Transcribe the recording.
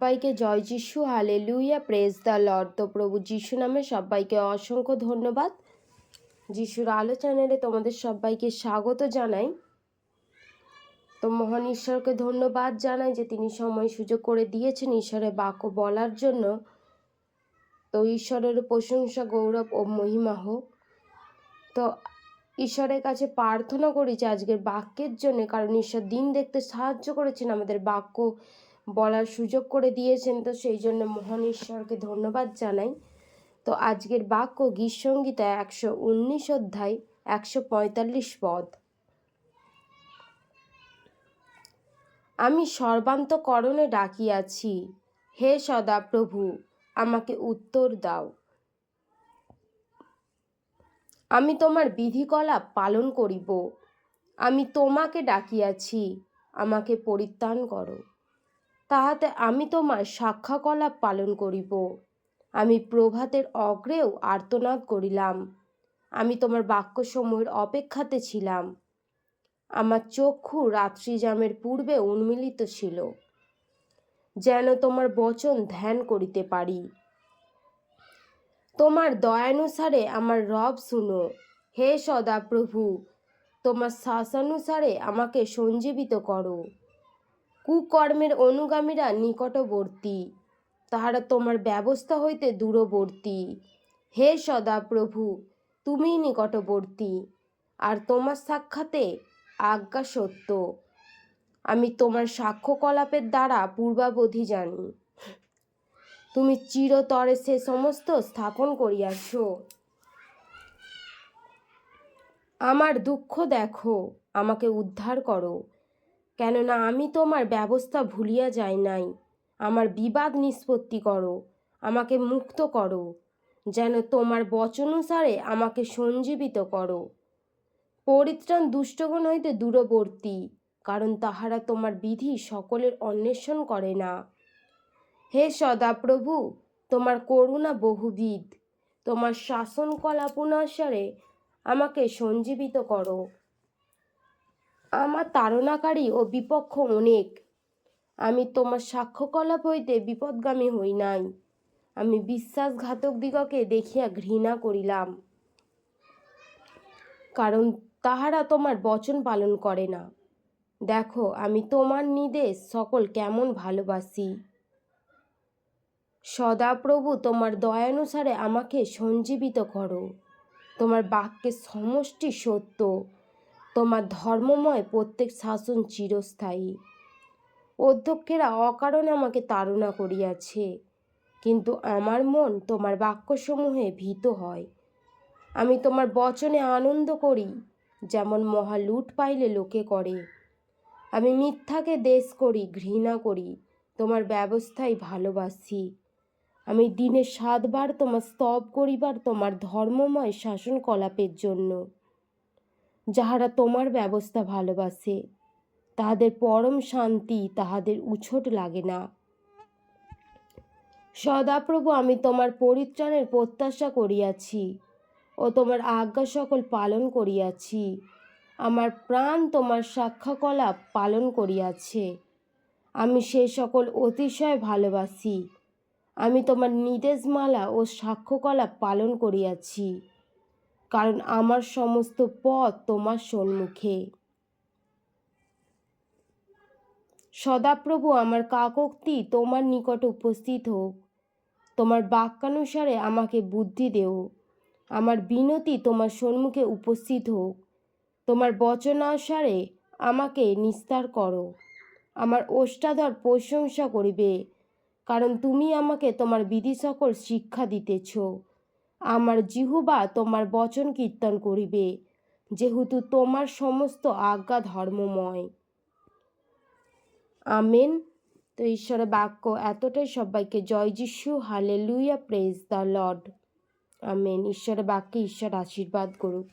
সবাইকে জয় যিশু হালে লুইয়া প্রেস দ্য লর্ড তো প্রভু যিশু নামে সবাইকে অসংখ্য ধন্যবাদ। যিশুর আলো চ্যানেলে তোমাদের সবাইকে স্বাগত জানাই। তো মহান ঈশ্বরকে ধন্যবাদ জানাই যে তিনি সময় সুযোগ করে দিয়েছেন ঈশ্বরের বাক্য বলার জন্য। তো ঈশ্বরের প্রশংসা, গৌরব ও মহিমা হোক। তো ঈশ্বরের কাছে প্রার্থনা করি যে আজকের বাক্যের জন্য, কারণ ঈশ্বর দিন দেখতে সাহায্য করেছেন আমাদের বাক্য বলার সুযোগ করে দিয়েছেন। তো সেই জন্য মহান ঈশ্বরকে ধন্যবাদ জানাই। তো আজকের বাক্য গীতসঙ্গীতা একশো উনিশ অধ্যায় একশো পঁয়তাল্লিশ পদ। আমি সর্বান্তকরণে ডাকিয়াছি। হে সদা প্রভু আমাকে উত্তর দাও। আমি তোমার বিধিকলাপ পালন করিব। আমি তোমাকে ডাকিয়াছি। আমাকে পরিত্রাণ করো। তাহাতে আমি তোমার সাক্ষাকলাপ পালন করিব। আমি প্রভাতের অগ্রেও আর্তনাদ করিলাম। আমি তোমার বাক্যসমূহের অপেক্ষাতে ছিলাম। আমার চক্ষু রাত্রিজামের পূর্বে উন্মিলিত ছিল। যেন তোমার বচন ধ্যান করিতে পারি। তোমার দয়ানুসারে আমার রব শুনো। হে সদাপ্রভু, তোমার শ্বাসানুসারে আমাকে সঞ্জীবিত করো। কুকর্মের অনুগামীরা নিকটবর্তী। তাহারা তোমার ব্যবস্থা হইতে দূরবর্তী। হে সদাপ্রভু, তুমিই নিকটবর্তী, আর তোমার সাক্ষাতে আজ্ঞা সত্য। আমি তোমার সাক্ষ্যকলাপের দ্বারা পূর্বাবধি জানি। তুমি চিরতরে সে সমস্ত স্থাপন করিয়াছ। আমার দুঃখ দেখো, আমাকে উদ্ধার করো। কেননা আমি তোমার ব্যবস্থা ভুলিয়া যাই নাই। আমার বিবাদ নিষ্পত্তি করো, আমাকে মুক্ত করো, যেন তোমার বচনুসারে আমাকে সঞ্জীবিত করো। পরিত্রাণ দুষ্টগণ হইতে দূরবর্তী, কারণ তাহারা তোমার বিধি সকলের অন্বেষণ করে না। হে সদাপ্রভু, তোমার করুণা বহুবিধ, তোমার শাসন কলাপুনাসারে আমাকে সঞ্জীবিত করো। আমার তাড়নাকারী ও বিপক্ষ অনেক। আমি তোমার সাক্ষ্যকলাপ হইতে বিপদগামী হই নাই। আমি বিশ্বাসঘাতক দিগকে দেখিয়া ঘৃণা করিলাম। কারণ তাহারা তোমার বচন পালন করে না। দেখো, আমি তোমার নির্দেশ সকল কেমন ভালোবাসি। সদাপ্রভু, তোমার দয়ানুসারে আমাকে সঞ্জীবিত করো। তোমার বাক্যের সমষ্টি সত্য। তোমার ধর্মময় প্রত্যেক শাসন চিরস্থায়ী। অধ্যক্ষেরা অকারণে আমাকে তাড়না করিয়াছে, কিন্তু আমার মন তোমার বাক্যসমূহে ভীত হয়। আমি তোমার বচনে আনন্দ করি, যেমন মহা লুট পাইলে লোকে করে। আমি মিথ্যাকে দেশ করি, ঘৃণা করি, তোমার ব্যবস্থাই ভালোবাসি। আমি দিনে সাতবার তোমার স্তব করিবার তোমার ধর্মময় শাসন কলাপের জন্য। যাহারা তোমার ব্যবস্থা ভালোবাসে, তাহাদের পরম শান্তি তাহাদের উছোট লাগে না। সদাপ্রভু, আমি তোমার পরিত্রাণের প্রত্যাশা করিয়াছি ও তোমার আজ্ঞা সকল পালন করিয়াছি। আমার প্রাণ তোমার সাক্ষাকলাপ পালন করিয়াছে। আমি সে সকল অতিশয় ভালোবাসি। আমি তোমার নির্দেশমালা ও সাক্ষ্যকলাপ পালন করিয়াছি। কারণ আমার সমস্ত পথ তোমার সম্মুখে। সদাপ্রভু, আমার কাকক্তি তোমার নিকট উপস্থিত হোক। তোমার বাক্যানুসারে আমাকে বুদ্ধি দেও। আমার বিনতি তোমার সম্মুখে উপস্থিত হোক। তোমার বচনানুসারে আমাকে নিস্তার করো। আমার ওষ্ঠাধর প্রশংসা করিবে, কারণ তুমি আমাকে তোমার বিধি সকল শিক্ষা দিতেছ। আমার জিহুবা তোমার বচন কীর্তন করিবে, যেহেতু তোমার সমস্ত আজ্ঞা ধর্মময়। আমেন। তো ঈশ্বরের বাক্য এতটাই। সবাইকে জয় যিশু hallelujah praise the lord. Amen. ঈশ্বরের বাক্যে ঈশ্বর আশীর্বাদ করুক।